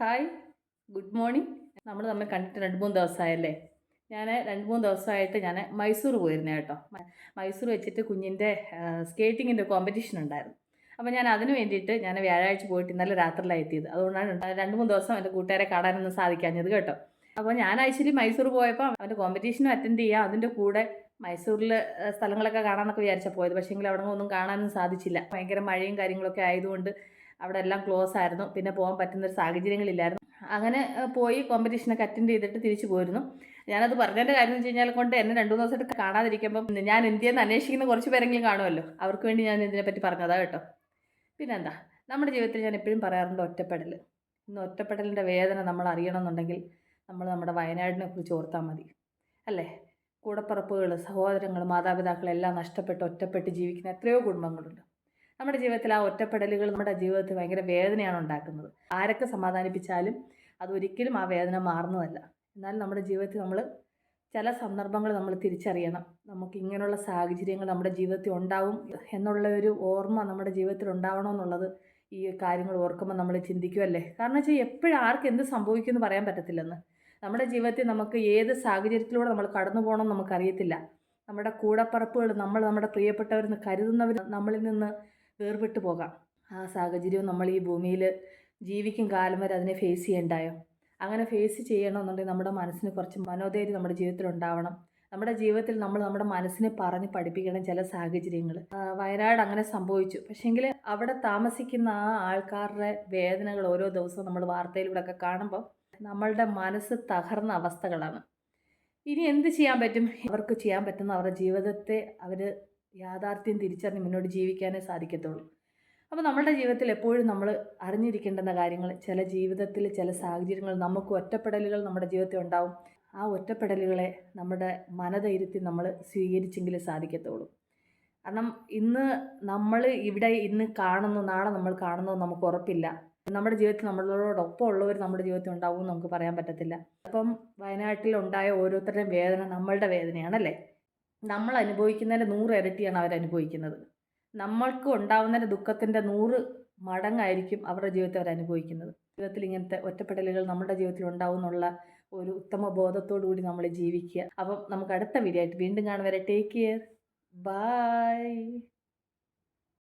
Hi. Good morning. നമ്മൾ തമ്മിൽ കണ്ടിട്ട് രണ്ട് മൂന്ന് ദിവസമായല്ലേ? ഞാൻ രണ്ട് മൂന്ന് ദിവസമായിട്ട് ഞാൻ മൈസൂർ പോയിരുന്നു കേട്ടോ. മൈസൂർ വെച്ചിട്ട് കുഞ്ഞിന്റെ സ്കേറ്റിങ്ങിന്റെ കോമ്പറ്റീഷൻ ഉണ്ടായിരുന്നു. അപ്പോൾ ഞാൻ അതിന് വേണ്ടിയിട്ട് ഞാൻ വ്യാഴാഴ്ച പോയിട്ട് ഇന്നലെ രാത്രിയിലാണ് എത്തിയത്. അതുകൊണ്ടാണ് രണ്ട് മൂന്ന് ദിവസം എന്റെ കൂട്ടുകാരെ കാണാനൊന്നും സാധിക്കാഞ്ഞത് കേട്ടോ. അപ്പോൾ ഞാൻ ആക്ച്വലി മൈസൂർ പോയപ്പോൾ അവന്റെ കോമ്പറ്റീഷനും അറ്റൻഡ് ചെയ്യാം. അതിന്റെ കൂടെ മൈസൂരിൽ സ്ഥലങ്ങളൊക്കെ കാണാമെന്നൊക്കെ വിചാരിച്ചാൽ പോയത്. പക്ഷേങ്കിൽ അവിടെ ഒന്നും കാണാനൊന്നും സാധിച്ചില്ല. ഭയങ്കര മഴയും കാര്യങ്ങളൊക്കെ ആയതുകൊണ്ട് അവിടെ എല്ലാം ക്ലോസ് ആയിരുന്നു. പിന്നെ പോകാൻ പറ്റുന്ന ഒരു സാഹചര്യങ്ങളില്ലായിരുന്നു. അങ്ങനെ പോയി കോമ്പറ്റീഷനൊക്കെ അറ്റൻഡ് ചെയ്തിട്ട് തിരിച്ചു പോയിരുന്നു ഞാനത് പറഞ്ഞതിന്റെ കാര്യം എന്ന് വെച്ച് കഴിഞ്ഞാൽ കൊണ്ട് എന്നെ രണ്ടു ദിവസമായിട്ട് കാണാതിരിക്കുമ്പം ഞാൻ ഇന്ത്യയിൽ നിന്ന് അന്വേഷിക്കുന്ന കുറച്ച് പേരെങ്കിലും കാണുമല്ലോ. അവർക്ക് വേണ്ടി ഞാൻ ഇതിനെപ്പറ്റി പറഞ്ഞതാ കേട്ടോ. പിന്നെന്താ? നമ്മുടെ ജീവിതത്തിൽ ഞാൻ എപ്പോഴും പറയാറുണ്ട് ഒറ്റപ്പെടൽ ഇന്ന് ഒറ്റപ്പെടലിന്റെ വേദന നമ്മൾ അറിയണമെന്നുണ്ടെങ്കിൽ നമ്മൾ നമ്മുടെ വയനാടിനെ കുറിച്ച് ഓർത്താൽ മതി. അല്ലേ? കൂടപ്പറപ്പുകൾ സഹോദരങ്ങൾ മാതാപിതാക്കൾ എല്ലാം നഷ്ടപ്പെട്ട് ഒറ്റപ്പെട്ട് ജീവിക്കുന്ന എത്രയോ കുടുംബങ്ങളുണ്ട്. നമ്മുടെ ജീവിതത്തിൽ ആ ഒറ്റപ്പെടലുകൾ നമ്മുടെ ജീവിതത്തിൽ ഭയങ്കര വേദനയാണ് ഉണ്ടാക്കുന്നത്. ആരൊക്കെ സമാധാനിപ്പിച്ചാലും അതൊരിക്കലും ആ വേദന മാറുന്നതല്ല. എന്നാൽ നമ്മുടെ ജീവിതത്തിൽ നമ്മൾ ചില സന്ദർഭങ്ങൾ നമ്മൾ തിരിച്ചറിയണം. നമുക്ക് ഇങ്ങനെയുള്ള സാഹചര്യങ്ങൾ നമ്മുടെ ജീവിതത്തിൽ ഉണ്ടാവും എന്നുള്ള ഒരു ഓർമ്മ നമ്മുടെ ജീവിതത്തിൽ ഉണ്ടാവണമെന്നുള്ളത് ഈ കാര്യങ്ങൾ ഓർക്കുമ്പോൾ നമ്മൾ ചിന്തിക്കുമല്ലേ കാരണം വെച്ചാൽ എപ്പോഴും ആർക്ക് എന്ത് സംഭവിക്കുമെന്ന് പറയാൻ പറ്റത്തില്ലെന്ന്. നമ്മുടെ ജീവിതത്തിൽ നമുക്ക് ഏത് സാഹചര്യത്തിലൂടെ നമ്മൾ കടന്നു പോകണമെന്ന് നമുക്കറിയത്തില്ല. നമ്മുടെ കൂടപ്പറപ്പുകൾ നമ്മൾ നമ്മുടെ പ്രിയപ്പെട്ടവരെന്ന് കരുതുന്നവർ നമ്മളിൽ നിന്ന് വേർപെട്ടു പോകാം. ആ സാഹചര്യവും നമ്മൾ ഈ ഭൂമിയിൽ ജീവിക്കും കാലം വരെ അതിനെ ഫേസ് ചെയ്യണ്ടായോ? അങ്ങനെ ഫേസ് ചെയ്യണമെന്നുണ്ടെങ്കിൽ നമ്മുടെ മനസ്സിന് കുറച്ച് മനോധൈര്യം നമ്മുടെ ജീവിതത്തിൽ ഉണ്ടാവണം. നമ്മുടെ ജീവിതത്തിൽ നമ്മൾ നമ്മുടെ മനസ്സിനെ പറഞ്ഞ് പഠിപ്പിക്കണം ചില സാഹചര്യങ്ങൾ. വയനാട് അങ്ങനെ സംഭവിച്ചു. പക്ഷേങ്കിൽ അവിടെ താമസിക്കുന്ന ആ ആൾക്കാരുടെ വേദനകൾ ഓരോ ദിവസവും നമ്മൾ വാർത്തയിലൂടെ ഒക്കെ കാണുമ്പോൾ നമ്മളുടെ മനസ്സ് തകർന്ന അവസ്ഥകളാണ്. ഇനി എന്ത് ചെയ്യാൻ പറ്റും? അവർക്ക് ചെയ്യാൻ പറ്റുന്ന അവരുടെ ജീവിതത്തെ അവർ യാഥാർത്ഥ്യം തിരിച്ചറിഞ്ഞ് മുന്നോട്ട് ജീവിക്കാനേ സാധിക്കത്തുള്ളൂ. അപ്പോൾ നമ്മളുടെ ജീവിതത്തിൽ എപ്പോഴും നമ്മൾ അറിഞ്ഞിരിക്കേണ്ടുന്ന കാര്യങ്ങൾ ചില ജീവിതത്തിൽ ചില സാഹചര്യങ്ങൾ നമുക്ക് ഒറ്റപ്പെടലുകൾ നമ്മുടെ ജീവിതത്തിൽ ഉണ്ടാവും. ആ ഒറ്റപ്പെടലുകളെ നമ്മുടെ മനധൈര്യത്തിൽ നമ്മൾ സ്വീകരിച്ചെങ്കിലേ സാധിക്കത്തുള്ളൂ. കാരണം ഇന്ന് നമ്മൾ ഇവിടെ ഇന്ന് കാണുന്നു നാളെ നമ്മൾ കാണുന്നു നമുക്ക് ഉറപ്പില്ല. നമ്മുടെ ജീവിതത്തിൽ നമ്മളോടൊപ്പം ഉള്ളവർ നമ്മുടെ ജീവിതത്തിൽ ഉണ്ടാവും എന്ന് നമുക്ക് പറയാൻ പറ്റത്തില്ല. അപ്പം വയനാട്ടിലുണ്ടായ ഓരോരുത്തരുടെയും വേദന നമ്മളുടെ വേദനയാണല്ലേ? നമ്മൾ അനുഭവിക്കുന്നതിന്റെ നൂറ് ഇരട്ടിയാണ് അവർ അനുഭവിക്കുന്നത് നമ്മൾക്ക് ഉണ്ടാവുന്നതിന്റെ ദുഃഖത്തിന്റെ നൂറ് മടങ്ങായിരിക്കും അവരുടെ ജീവിതത്തിൽ അവർ അനുഭവിക്കുന്നത് ജീവിതത്തിൽ ഇങ്ങനത്തെ ഒറ്റപ്പെടലുകൾ നമ്മുടെ ജീവിതത്തിൽ ഉണ്ടാവും എന്നുള്ള ഒരു ഉത്തമ ബോധത്തോടു കൂടി നമ്മൾ ജീവിക്കുക. അപ്പം നമുക്ക് അടുത്ത വീഡിയോ ആയിട്ട് വീണ്ടും കാണുവരെ ടേക്ക് കെയർ ബൈ